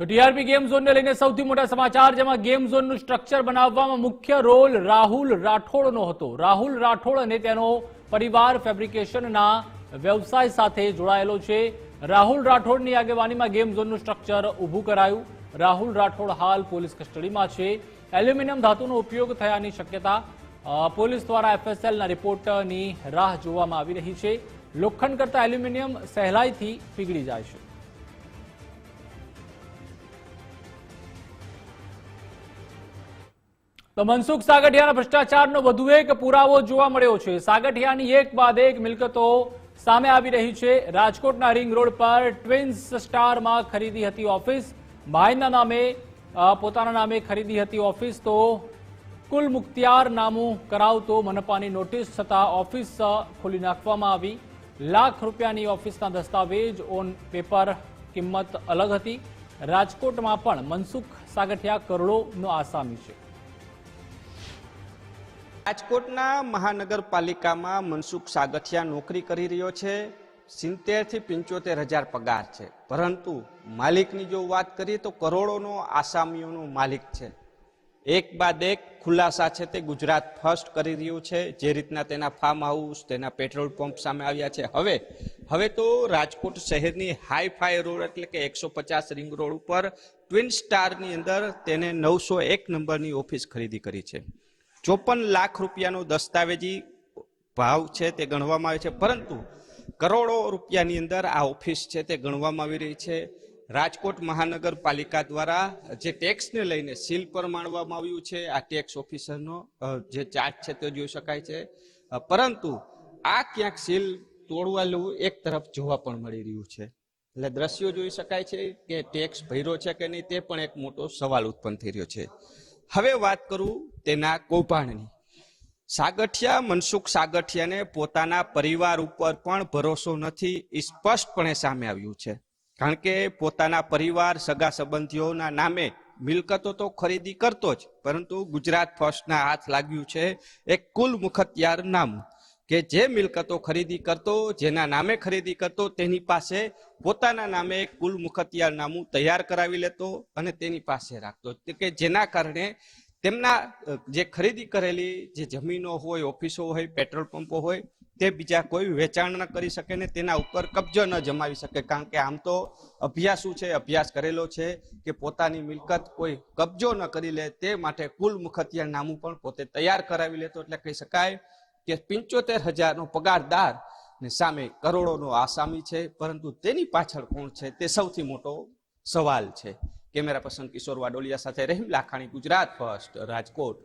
તો TRP game ઝોનને લઈને સૌથી મોટા સમાચાર, જેમાં ગેમ ઝોનનું સ્ટ્રક્ચર બનાવવામાં મુખ્ય રોલ રાહુલ રાઠોડનો હતો. રાહુલ રાઠોડ અને તેનો પરિવાર ફેબ્રિકેશનના વ્યવસાય સાથે જોડાયેલો છે. રાહુલ રાઠોડની આગેવાનીમાં ગેમ ઝોનનું સ્ટ્રક્ચર ઊભું કરાયું. રાહુલ રાઠોડ હાલ પોલીસ કસ્ટડીમાં છે. એલ્યુમિનિયમ ધાતુનો ઉપયોગ થયાની શક્યતા પોલીસ દ્વારા એફએસએલના રિપોર્ટની રાહ જોવામાં આવી રહી છે. લોખંડ કરતા એલ્યુમિનિયમ સહેલાઈથી પીગળી જાય છે. તો મનસુખ સાગઠિયાના ભ્રષ્ટાચારનો વધુ એક પુરાવો જોવા મળ્યો છે. સાગઠિયાની એક બાદ એક મિલકતો સામે આવી રહી છે. રાજકોટના રિંગ રોડ પર ટ્વિન્સ સ્ટારમાં ખરીદી હતી ઓફિસ. ભાઈના નામે પોતાના નામે ખરીદી હતી ઓફિસ તો કુલ મુખ્તિયાર નામું કરાવતો મનપાની નોટિસ છતાં ઓફિસ ખોલી નાખવામાં આવી. લાખ રૂપિયાની ઓફિસના દસ્તાવેજ ઓન પેપર કિંમત અલગ હતી. રાજકોટમાં પણ મનસુખ સાગઠિયા કરોડોનો આસામી છે. રાજકોટના મહાનગરપાલિકામાં મનસુખ સાગઠિયા નોકરી કરી રહ્યો છે. સિત્તેરથી પંચોતેર હજાર પગાર છે. પરંતુ માલિકની જો વાત કરીએ તો કરોડોનો આસામીઓનો માલિક છે. એક બાદ એક ખુલાસા છે તે ગુજરાત ફર્સ્ટ કરી રહ્યું છે. જે રીતના તેના ફાર્મ હાઉસ, તેના પેટ્રોલ પંપ સામે આવ્યા છે. હવે હવે તો રાજકોટ શહેરની હાઈ ફાઈ રોડ એટલે કે એકસો પચાસ રિંગ રોડ ઉપર ટ્વિન સ્ટારની અંદર તેને નવસો એક નંબરની ઓફિસ ખરીદી કરી છે. ચોપન લાખ રૂપિયાનો દસ્તાવેજી ભાવ છે તે ગણવામાં આવે છે. પરંતુ કરોડો રૂપિયાની અંદર આ ઓફિસ છે તે ગણવામાં આવી રહી છે. રાજકોટ મહાનગરપાલિકા દ્વારા જે ટેક્સને લઈને સીલ પર માણવામાં આવ્યું છે, આ ટેક્સ ઓફિસરનો જે ચાર્જ છે તે જોઈ શકાય છે. પરંતુ આ ક્યાંક સીલ તોડવાનું એક તરફ જોવા પણ મળી રહ્યું છે. એટલે દ્રશ્યો જોઈ શકાય છે કે ટેક્સ ભર્યો છે કે નહીં તે પણ એક મોટો સવાલ ઉત્પન્ન થઈ રહ્યો છે. હવે વાત કરું તેના કૌભાંડની. સાગઠિયા મનસુખ સાગઠિયાને પોતાના પરિવાર ઉપર પણ ભરોસો નથી, એ સ્પષ્ટપણે સામે આવ્યું છે. કારણ કે પોતાના પરિવાર, સગા સંબંધીઓના નામે મિલકતો તો ખરીદી કરતો જ, પરંતુ ગુજરાત ફર્સ્ટના હાથ લાગ્યું છે એક કુલ મુખત્યાર નામ. કે જે મિલકતો ખરીદી કરતો, જેના નામે ખરીદી કરતો, તેની પાસે પોતાના નામે કુલ મુખત્યાર નામું તૈયાર કરાવી લેતો અને તેની પાસે રાખતો. કે જેના કારણે તેમના જે ખરીદી કરેલી જે જમીનો હોય, ઓફિસો હોય, પેટ્રોલ પંપો હોય, તે બીજા કોઈ વેચાણ ન કરી શકે ને તેના ઉપર કબજો ન જમાવી શકે. કારણ કે આમ તો અભ્યાસ શું છે? અભ્યાસ કરેલો છે કે પોતાની મિલકત કોઈ કબજો ન કરી લે, તે માટે કુલ મુખત્યાર નામું પણ પોતે તૈયાર કરાવી લેતો. એટલે કહી શકાય કે પિંચોતેર હજારનો પગારદાર ને સામે કરોડોનો આસામી છે, પરંતુ તેની પાછળ કોણ છે તે સૌથી મોટો સવાલ છે. કેમેરા પર્સન કિશોર વાડોલિયા સાથે રહીમ લાખાણી, ગુજરાત, ફર્સ્ટ રાજકોટ.